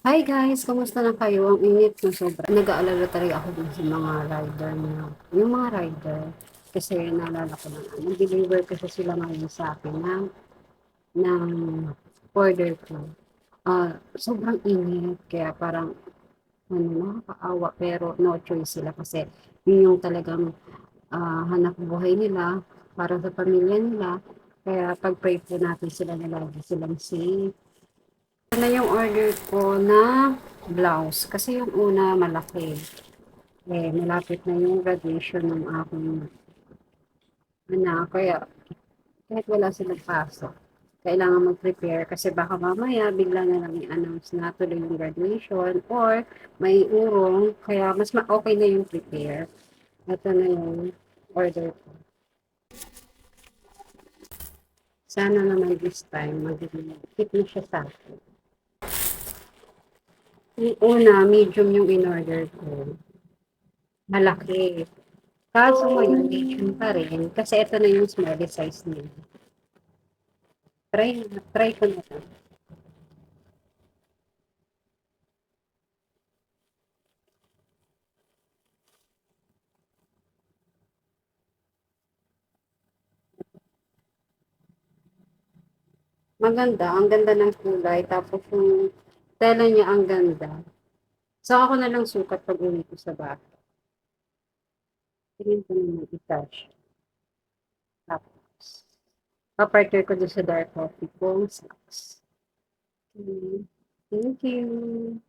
Hi guys, kamusta na kayo? Ang init na sobra. Nag-aalala talaga ako dun sa mga rider na, yung mga rider, kasi naalala ko na, nag-deliver kasi sila ngayon sa akin ng, ng order ko. Ah, sobrang init, kaya parang, ano, nakakaawa, pero no choice sila kasi yun yung talagang ah, hanap buhay nila para sa pamilya nila. Kaya pag-pray po natin sila na lagi silang safe. Na yung order ko na blouse. Kasi yung una malaki. Eh, malapit na yung graduation ng aking anak. Kaya, kahit wala silang pasok, kailangan mag-prepare kasi baka mamaya bigla na lang i-announce na tuloy yung graduation or may urong. Kaya mas ma- okay na yung prepare. Ito na yung order ko. Sana naman this time mag-hit na siya sa akin. Yung una, medium yung in-order ko. Malaki. Kaso ngayon, medium pa rin. Kasi ito na yung small size niya. Try, try ko na lang. Maganda. Ang ganda ng kulay. Tapos yung tela niya ang ganda. So ako na lang sukat pag uwi ko sa bahay. Tingin ko naman i-touch. Tapos, papartner ko doon sa dark coffee kong socks. Okay. Thank you.